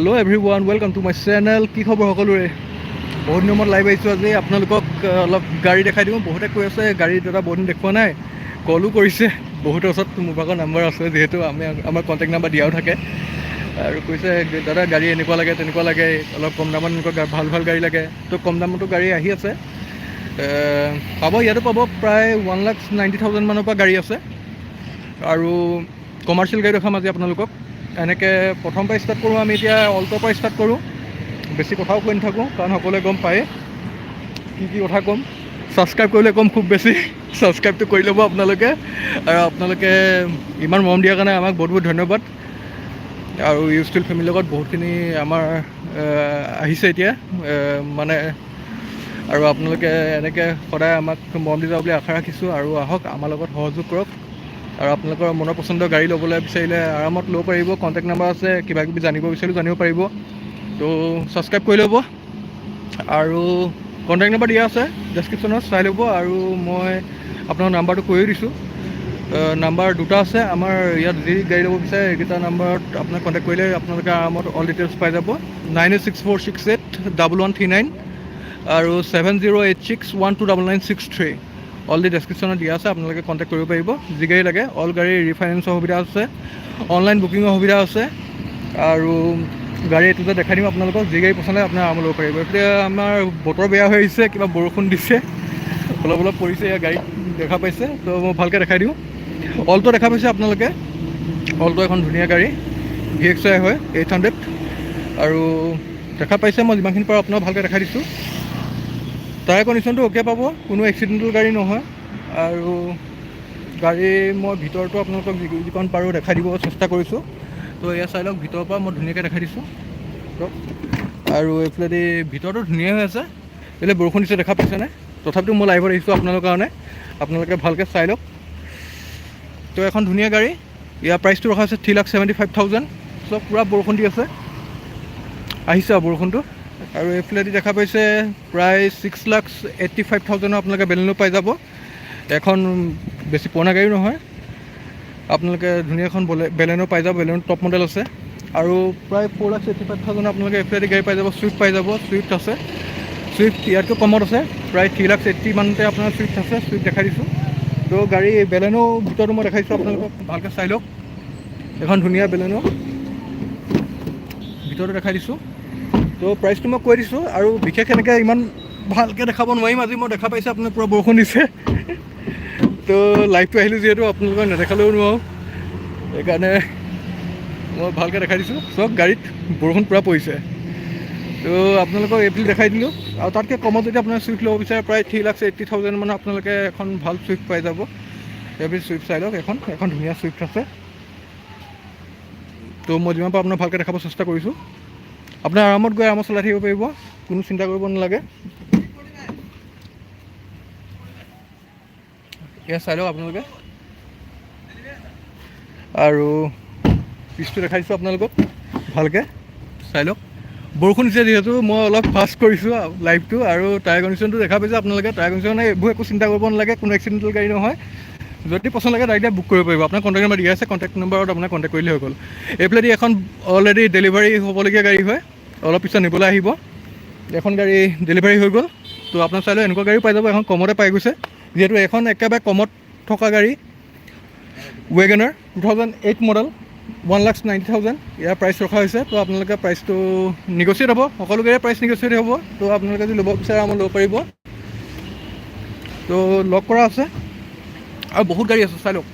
Hello' everyone welcome to my channel কি খবৰ সকলোৰে? বহুত দিনৰ মূৰত লাইভ আহিছোঁ আজি। আপোনালোকক অলপ গাড়ী দেখাই দিওঁ। বহুতে কৈ আছে গাড়ী দাদা বহুত দিন দেখুওৱা নাই। কলো কৰিছে। বহুতৰ ওচৰত মোৰ ভাগৰ নাম্বাৰ আছে যিহেতু আমি আমাৰ কণ্টেক্ট নাম্বাৰ দিয়াও থাকে। আৰু কৈছে দাদা গাড়ী এনেকুৱা লাগে তেনেকুৱা লাগে। অলপ কম দামত এনেকুৱা ভাল ভাল গাড়ী লাগে। তো কম দামতো গাড়ী আহি আছে। পাব ইয়াতো পাব। প্ৰায় ওৱান লাখ নাইণ্টি থাউজেণ্ড মানৰ পৰা গাড়ী আছে। আৰু কমাৰ্চিয়েল গাড়ী দেখাম আজি আপোনালোকক। এনেকৈ প্ৰথম পৰা ষ্টাৰ্ট কৰোঁ, আমি এতিয়া অল্টৰ পৰা ষ্টাৰ্ট কৰোঁ। বেছি কথাও কৈ নাথাকোঁ, কাৰণ সকলোৱে গম পায়ে কি কি কথা ক'ম। ছাবস্ক্ৰাইব কৰিলে ক'ম খুব বেছি। ছাবস্ক্ৰাইবটো কৰি ল'ব আপোনালোকে। আৰু আপোনালোকে ইমান মৰম দিয়াৰ কাৰণে আমাক বহুত বহুত ধন্যবাদ। আৰু ইউষ্টিল ফেমিলিৰ লগত বহুতখিনি আমাৰ আহিছে এতিয়া। মানে আৰু আপোনালোকে এনেকৈ সদায় আমাক মৰম দি যাব বুলি আশা ৰাখিছোঁ। আৰু আহক, আমাৰ লগত সহযোগ কৰক। আৰু আপোনালোকৰ মনৰ পচন্দৰ গাড়ী ল'বলৈ বিচাৰিলে আৰামত ল'ব পাৰিব কণ্টেক্ট নাম্বাৰ আছে কিবা কিবি জানিব বিচাৰিলেও জানিব পাৰিব। তো ছাবস্ক্ৰাইব কৰি ল'ব। আৰু কণ্টেক্ট নাম্বাৰ দিয়া আছে ডেছক্ৰিপশ্যনত চাই ল'ব আৰু মই আপোনাৰ নাম্বাৰটো কৈয়ে দিছোঁ। নাম্বাৰ দুটা আছে, আমাৰ ইয়াত যি গাড়ী ল'ব বিচাৰে, এইকেইটা নাম্বাৰত আপোনাক কণ্টেক্ট কৰিলে আপোনালোকে আৰামত অল ডিটেইলছ পাই যাব। Nine eight six four six eight double one three nine আৰু seven zero' eight six one two double nine six three already ডেছক্ৰিপশ্যনত দিয়া আছে, আপোনালোকে কণ্টেক্ট কৰিব পাৰিব। যি গাড়ী লাগে অল গাড়ীৰ ৰিফাইনেন্সৰ সুবিধা আছে অনলাইন বুকিঙৰ সুবিধা আছে, আৰু গাড়ী এইটো যে দেখাই দিম আপোনালোকক, যি গাড়ী পচন্দ আপোনাৰ আৰাম ল'ব পাৰিব। এতিয়া আমাৰ বতৰ বেয়া হৈ আহিছে, কিবা বৰষুণ দিছে, অলপ অলপ পৰিছে এয়া গাড়ীত দেখা পাইছে, তো মই ভালকৈ দেখাই দিওঁ। অলটো দেখা পাইছে আপোনালোকে। অলটো এখন ধুনীয়া গাড়ী ভি এক্স আই হয় এইট হাণ্ড্ৰেড আৰু দেখা পাইছে, মই যিমানখিনি পাৰোঁ আপোনাক ভালকৈ দেখাই দিছোঁ। টায়াৰ কণ্ডিশ্যনটো অ'কে পাব, কোনো এক্সিডেণ্টেল গাড়ী নহয়। আৰু গাড়ী মই ভিতৰতো আপোনালোকক যিকণ পাৰোঁ দেখাই দিব চেষ্টা কৰিছোঁ। তো এয়া চাই লওক ভিতৰৰ পৰা মই ধুনীয়াকৈ দেখাই দিছোঁ। আৰু এইফালেদি ভিতৰতো ধুনীয়া হৈ আছে। এইফালে বৰষুণ দিছে, দেখা পাইছেনে? তথাপিতো মই লাইভত আহিছোঁ আপোনালোকৰ কাৰণে। আপোনালোকে ভালকৈ চাই লওক। তো এখন ধুনীয়া গাড়ী। ইয়াৰ প্ৰাইচটো ৰখা হৈছে three lakh seventy five thousand চব পূৰা বৰষুণ দি আছে। আহিছে আৰু বৰষুণটো। আৰু এইফালেদি দেখা পাইছে, প্ৰায় ছিক্স লাখ এইট্টি ফাইভ থাউজেণ্ডৰ আপোনালোকে বেলেনো পাই যাব। এখন বেছি পুৰণা গাড়ী নহয়। আপোনালোকে ধুনীয়া এখন বলে বেলেনো পাই যাব বেলেনো টপ মডেল আছে। আৰু প্ৰায় four lakh eighty five thousand আপোনালোকে এইফালেদি গাড়ী পাই যাব ছুইফ্ট পাই যাব ছুইফ্ট আছে। ছুইফ্ট ইয়াতকৈ কমত আছে, প্ৰায় থ্ৰী লাখ এইট্টি মানতে আপোনাৰ ছুইফ্ট আছে ছুইফ্ট দেখাই দিছোঁ। তো গাড়ী বেলেনো ভিতৰতো মই দেখাইছোঁ, আপোনালোকক ভালকৈ চাই লওক। এখন ধুনীয়া বেলেনো ভিতৰতো দেখাই দিছোঁ। তো প্ৰাইচটো মই কৈ দিছোঁ আৰু বিশেষ এনেকৈ ইমান ভালকৈ দেখাব নোৱাৰিম। আজি মই দেখা পাইছোঁ আপোনাৰ পূৰা বৰষুণ দিছে। তো লাইভটো আহিলোঁ যিহেতু, আপোনালোকক নেদেখালেও নোৱাৰোঁ। সেইকাৰণে মই ভালকৈ দেখাই দিছোঁ। চব গাড়ীত বৰষুণ পূৰা পৰিছে। তো আপোনালোকক এইফালে দেখাই দিলোঁ। আৰু তাতকৈ কমত যদি আপোনাৰ চুইফ্ট ল'ব বিচাৰে, প্ৰায় থ্ৰী লাখ এইট্টি থাউজেণ্ড মানত আপোনালোকে এখন ভালো চুইফ্ট পাই যাব। এইফালে চুইফ্ট চাই লওক, এখন এখন ধুনীয়া চুইফ্ট আছে। তো মই যিমান পাৰোঁ আপোনাক ভালকৈ দেখাব চেষ্টা কৰিছোঁ। আপোনাৰ আৰামত গৈ আৰামত চলাই থাকিব পাৰিব, কোনো চিন্তা কৰিব নালাগে। এয়া চাই লওক আপোনালোকে। আৰু পিচটো দেখাইছোঁ আপোনালোকক, ভালকৈ। চাই লওক। বৰষুণ দিছে যিহেতু, মই অলপ ফাষ্ট কৰিছোঁ লাইভটো আৰু টায়াৰ কণ্ডিশ্যনটো দেখা পাইছে আপোনালোকে টায়াৰ কণ্ডিশ্যন এইবোৰ একো চিন্তা কৰিব নালাগে, কোনো এক্সিডেণ্টেল গাড়ী নহয়। যদি পচন্দ লাগে ডাইৰেক্ট বুক কৰিব পাৰিব। আপোনাৰ কণ্টেক্ট নাম্বাৰ দিয়া আছে কণ্টেক্ট নাম্বাৰত আপোনাৰ কণ্টেক্ট কৰিলে হৈ গ'ল। এইফালেদি এখন অলৰেডি ডেলিভাৰী হ'বলগীয়া গাড়ী হয়। অলপ পিছত নিবলৈ আহিব। এখন গাড়ী ডেলিভাৰী হৈ গ'ল। তো আপোনাৰ চাই লওক এনেকুৱা গাড়ী পাই যাব, এখন কমতে পাই গৈছে। যিহেতু এখন একেবাৰে কমত থকা গাড়ী। Wagon R two thousand eight model one lakh ninety thousand ইয়াৰ প্ৰাইচ ৰখা হৈছে। তো আপোনালোকে প্ৰাইচটো নিগচিয়েট হ'ব। সকলো গাড়ীৰ প্ৰাইচ নিগচিয়েট হ'ব। তো আপোনালোকে যদি ল'ব বিচাৰে, আমাৰ ল'ব পাৰিব। তো লগ কৰা আছে। আৰু বহুত গাড়ী আছে, চাই লওক।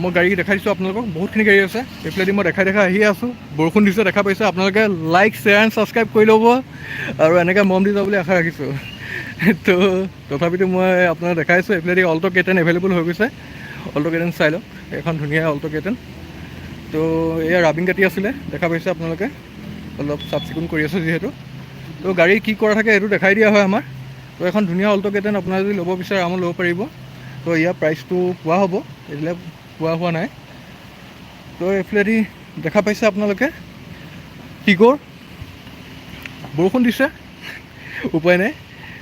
মই গাড়ী দেখাই দিছোঁ আপোনালোকক, বহুতখিনি গাড়ী আছে। এইফালেদি মই দেখাই দেখাই আহিয়ে আছোঁ। বৰষুণ দিছে, দেখা পাইছে আপোনালোকে। লাইক শ্বেয়াৰ এণ্ড ছাবস্ক্ৰাইব কৰি ল'ব। আৰু এনেকৈ মৰম দি যাব বুলি আশা ৰাখিছোঁ। তো, তথাপিতো মই আপোনাক দেখাইছোঁ, এইফালেদি অল্ট' কেটেন এভেইলেবল হৈ গৈছে। অল্ট' কেটেন চাই লওক এখন ধুনীয়া অল্ট' কেটেন তো এয়া ৰাবিং কাটি আছিলে, দেখা পাইছে আপোনালোকে। অলপ চাফ চিকুণ কৰি আছোঁ যিহেতু। তো, গাড়ী কি কৰা থাকে সেইটো দেখাই দিয়া হয় আমাৰ। তো এখন ধুনীয়া অল্ট' কেটেন আপোনাৰ যদি ল'ব বিচাৰে আমাৰ ল'ব পাৰিব। তো ইয়াৰ প্ৰাইচটো পোৱা হ'ব? এইবিলাক পোৱা হোৱা নাই। তো এইফালেদি দেখা পাইছে আপোনালোকে। টিগৰ। বৰষুণ দিছে। উপায় নাই।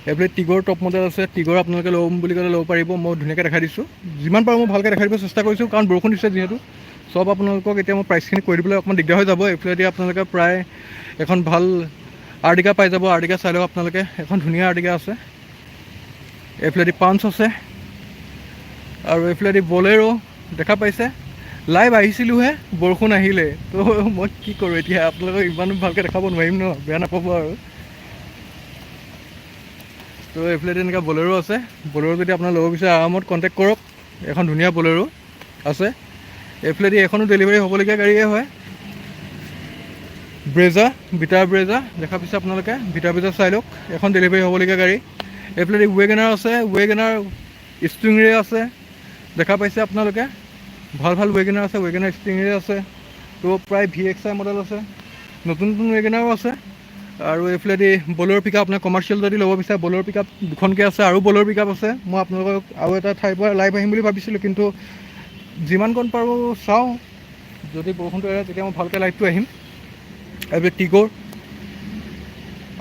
এইফালে টিগৰ টপ মডেল আছে। টিগৰ আপোনালোকে ল'ম বুলি ক'লে ল'ব পাৰিব। মই ধুনীয়াকৈ দেখাই দিছোঁ। যিমান পাৰোঁ মই ভালকৈ দেখাই দিব চেষ্টা কৰিছোঁ, কাৰণ বৰষুণ দিছে যিহেতু। চব আপোনালোকক এতিয়া মই প্ৰাইচখিনি কৈ দিবলৈ অকণমান দিগদাৰ হৈ যাব। এইফালেদি আপোনালোকে প্ৰায় এখন ভালো আৰ্টিকা পাই যাব। আৰ্টিকা চাই লওক আপোনালোকে এখন ধুনীয়া আৰ্টিকা আছে। এইফালেদি পাঞ্চ আছে। আৰু এইফালেদি বলেৰো দেখা পাইছে। লাইভ আহিছিলোঁহে বৰষুণ আহিলে। তো মই কি কৰোঁ এতিয়া আপোনালোকক ইমান ভালকৈ দেখাব নোৱাৰিম ন বেয়া নাপাব আৰু। তো এইফালে এনেকুৱা বলেৰো আছে। বলেৰো যদি আপোনাৰ ল'ব বিচাৰে আৰামত কণ্টেক্ট কৰক এখন ধুনীয়া বলেৰো আছে। এইফালেদি এখনো ডেলিভাৰী হ'বলগীয়া গাড়ীয়ে হয়। ব্ৰেজা বিটাৰ ব্ৰেজা দেখা পাইছে আপোনালোকে? বিটাৰ ব্ৰেজা চাই লওক এখন ডেলিভাৰী হ'বলগীয়া গাড়ী। এইফালেদি ৱেগেনাৰ আছে ৱেগেনাৰ ষ্ট্ৰিংৰে আছে। দেখা পাইছে আপোনালোকে। ভালো ভালো ৱেগেনাৰ আছে ৱেগেনাৰ ষ্ট্ৰিংৰে আছে, তো প্ৰায় ভি এক্স আই মডেল আছে, নতুন নতুন ৱেগেনাৰো আছে। আৰু এইফালেদি বলৰ পিক আপ আপোনাৰ কমাৰ্চিয়েল যদি ল'ব বিচাৰে, বলৰ পিক আপ দুখনকৈ আছে, আৰু বলৰ পিক আপ আছে। মই আপোনালোকক আৰু এটা ঠাইৰ পৰা লাইভ আহিম বুলি ভাবিছিলোঁ, কিন্তু যিমানকণ পাৰোঁ চাওঁ, যদি বৰষুণটো এৰে, তেতিয়া মই ভালকৈ লাইভটো আহিম। এইফালে টিগৰ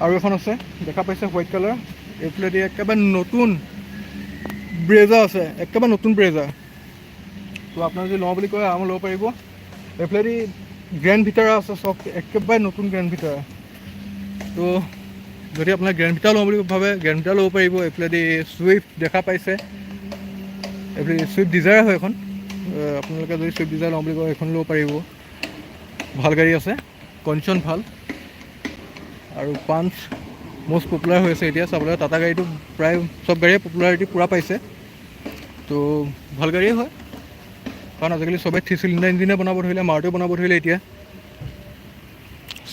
আৰু এখন আছে, দেখা পাইছে হোৱাইট কালাৰ এইফালেদি একেবাৰে নতুন ব্ৰেজা আছে একেবাৰে নতুন ব্ৰেজা তো আপোনাৰ যদি লওঁ বুলি কয় আৰামত ল'ব পাৰিব। এইফালেদি গ্ৰেণ্ড ভিটাৰা আছে চব একেবাৰে নতুন গ্ৰেণ্ড ভিটাৰা তো যদি আপোনাৰ গ্ৰেণ্ড ভিটাৰ লওঁ বুলি ভাবে গ্ৰেণ্ড ভিটাৰ ল'ব পাৰিব। এইফালেদি চুইফ্ট দেখা পাইছে। এইফালে চুইফ্ট ডিজায়াৰ হয় এখন। আপোনালোকে যদি চুইফ্ট ডিজায়াৰ লওঁ বুলি কয় এখন ল'ব পাৰিব। ভালো গাড়ী আছে কণ্ডিশ্যন ভালো। আৰু পাঞ্চ মষ্ট পপুলাৰ হৈ আছে। এতিয়া চাবলৈ টাটা গাড়ীটো প্ৰায় চব গাড়ীয়ে পপুলাৰিটি পূৰা পাইছে। তো ভালো গাড়ীয়ে হয়। কাৰণ আজিকালি চবে থ্ৰী চিলিণ্ডাৰ ইঞ্জিনে বনাব ধৰিলে মাৰুতিও বনাব ধৰিলে এতিয়া।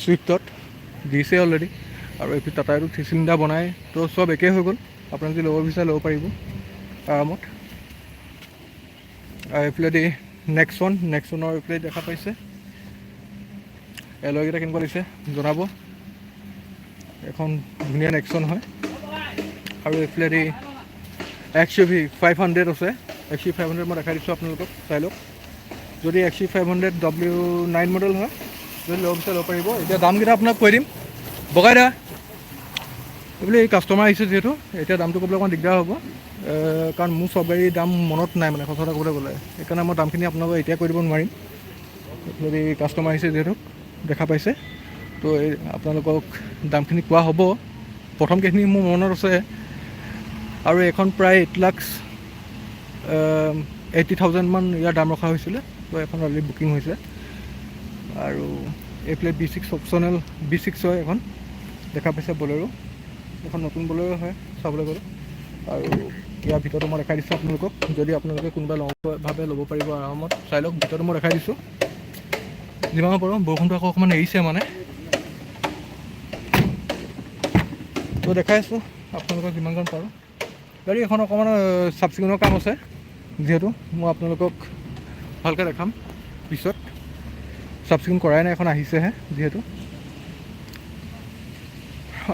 চুইফ্টত দিছে অলৰেডি আৰু এইটো টাটাইটো থ্ৰী চিলিণ্ডাৰ বনাই, তো চব একেই হৈ গ'ল। আপুনি যদি ল'ব বিচাৰে ল'ব পাৰিব, আৰামত। আৰু এইফালেদি নেক্সন নেক্সনৰ এইফালে দেখা পাইছে। এলয়কেইটা কেনেকুৱা লাগিছে জনাব। এখন ধুনীয়া নেক্সন হয়। আৰু এইফালেদি ইউ ভি ফাইভ হাণ্ড্ৰেড আছে। ইউ ফাইভ হাণ্ড্ৰেড মই দেখাই দিছোঁ আপোনালোকক, চাই লওক। যদি U five hundred W nine model হয়, যদি ল'ব বিচাৰে ল'ব পাৰিব। এতিয়া দামকেইটা আপোনাক কৈ দিম। বগাই দা এইবুলি এই কাষ্টমাৰ আহিছে যিহেতু, এতিয়া দামটো ক'বলৈ অকণমান দিগদাৰ হ'ব। কাৰণ মোৰ চব গাড়ীৰ দাম মনত নাই মানে সঁচা কথা ক'বলৈ গ'লে। সেইকাৰণে মই দামখিনি আপোনালোকক এতিয়া কৈ দিব নোৱাৰিম। যদি কাষ্টমাৰ আহিছে যিহেতু, দেখা পাইছে। তো এই, আপোনালোকক দামখিনি কোৱা হ'ব। প্ৰথম কেইখিনি মোৰ মনত আছে আৰু এখন প্ৰায় এইট লাক্স এইটি থাউজেণ্ডমান ইয়াৰ দাম ৰখা হৈছিলে। তো এখন অলৰেডি বুকিং হৈছে। আৰু এইফালে B six optional B six হয় এখন। দেখা পাইছে বলেৰো এখন নতুন বলেৰো হয়, চাবলৈ গ'লে। আৰু ইয়াৰ ভিতৰতো মই দেখাই দিছোঁ আপোনালোকক। যদি আপোনালোকে কোনোবা লওঁ ল'ব পাৰিব আৰামত, চাই লওক, ভিতৰতো মই দেখাই দিছোঁ। যিমান পাৰোঁ বৰষুণটো আকৌ অকণমান এৰিছে মানে। তো দেখাই আছোঁ, আপোনালোকক যিমানকণ পাৰোঁ। গাড়ী এখন অকণমান চাফ চিকুণৰ কাম আছে, যিহেতু মই আপোনালোকক ভালকৈ দেখাম পিছত। চাফ চিকুণ কৰাই নাই, এখন আহিছেহে, যিহেতু।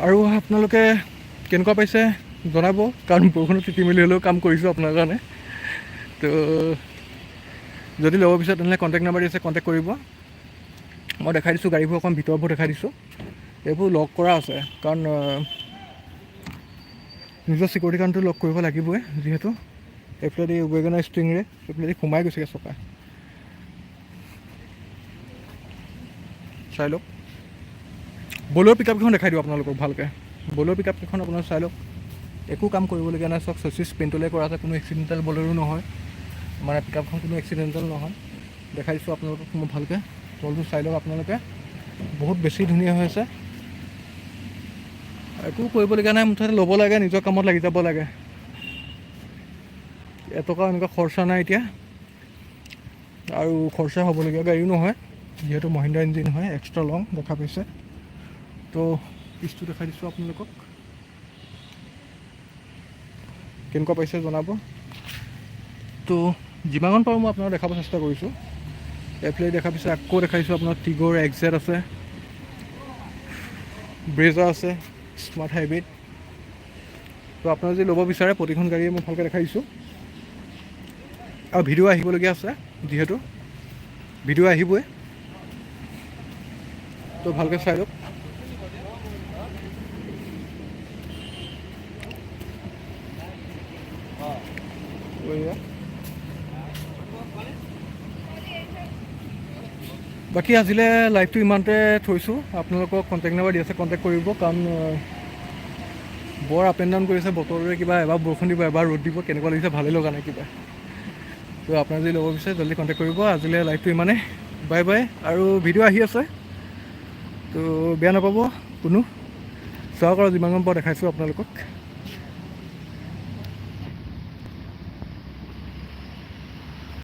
আৰু আপোনালোকে কেনেকুৱা পাইছে জনাব, কাৰণ বৰষুণত তিতি মেলি হ'লেও কাম কৰিছোঁ আপোনাৰ কাৰণে। তো, যদি ল'ব বিচাৰে তেনেহ'লে কণ্টেক্ট নাম্বাৰ আছে কণ্টেক্ট কৰিব। মই দেখাই দিছোঁ, গাড়ীবোৰ অকণ ভিতৰবোৰ দেখাই দিছোঁ। এইবোৰ লক কৰা আছে, কাৰণ নিজৰ চিকিউৰিটি কাৰণটো লক কৰিব লাগিবই যিহেতু এইফালেদি ৱেগনাৰ ষ্ট্ৰিংৰে এইফালেদি সোমাই গৈছেগৈ চকা। চাই লওক। বলৰ পিক দেখাই দিওঁ আপোনালোকক ভালকৈ। বলৰ পিক আপকেইখন আপোনাৰ চাই লওক। একো কাম কৰিবলগীয়া নাই চব চচিছ পেইণ্টলে কৰা আছে, কোনো এক্সিডেণ্টেল বলেৰো নহয়। মানে পিক আপখন কোনো এক্সিডেণ্টেল নহয়। দেখাই দিছোঁ আপোনালোকক ভালকৈ। তলটো চাই লওক আপোনালোকে। বহুত বেছি ধুনীয়া হৈ আছে। একো কৰিবলগীয়া নাই মুঠতে ল'ব লাগে, নিজৰ কামত লাগি যাব লাগে। এটকা এনেকুৱা খৰচা নাই এতিয়া। আৰু খৰচা হ'বলগীয়া গাড়ীও নহয়, যিহেতু মহিন্দ্ৰা ইঞ্জিন হয় এক্সট্ৰা লং দেখা পাইছে। তো পিচটো দেখাই দিছোঁ আপোনালোকক। কেনেকুৱা পাইছে জনাব। তো যিমানকণ পাৰোঁ মই আপোনাক দেখাব চেষ্টা কৰিছোঁ। এইফালে দেখা পাইছে, আকৌ দেখাইছোঁ আপোনাৰ টিগৰ এক্সেট আছে। ব্ৰেজা আছে। স্মাৰ্ট হাইব্ৰিড তো আপোনাৰ যদি ল'ব বিচাৰে, প্ৰতিখন গাড়ীয়ে মই ভালকৈ দেখাই দিছোঁ। আৰু ভিডিঅ' আহিবলগীয়া আছে, যিহেতু। ভিডিঅ' আহিবই। তো ভালকৈ চাই লওক। এয়া বাকী আজিলৈ লাইভটো ইমানতে থৈছোঁ। আপোনালোকক কণ্টেক্ট নাম্বাৰ দি আছে কণ্টেক্ট কৰিব। কাৰণ বৰ আপ এণ্ড ডাউন কৰিছে বতৰটোৱে কিবা এবাৰ বৰষুণ দিব, এবাৰ ৰ'দ দিব, কেনেকুৱা লাগিছে ভালেই লগা নাই কিবা। তো আপোনাৰ যদি ল'ব বিচাৰে জল্দি কণ্টেক্ট কৰিব। আজিলৈ লাইভটো ইমানেই। Bye bye. আৰু ভিডিঅ' আহি আছে। তো বেয়া নাপাব কোনো। চাওক আৰু যিমান গম পাওঁ, দেখাইছোঁ আপোনালোকক।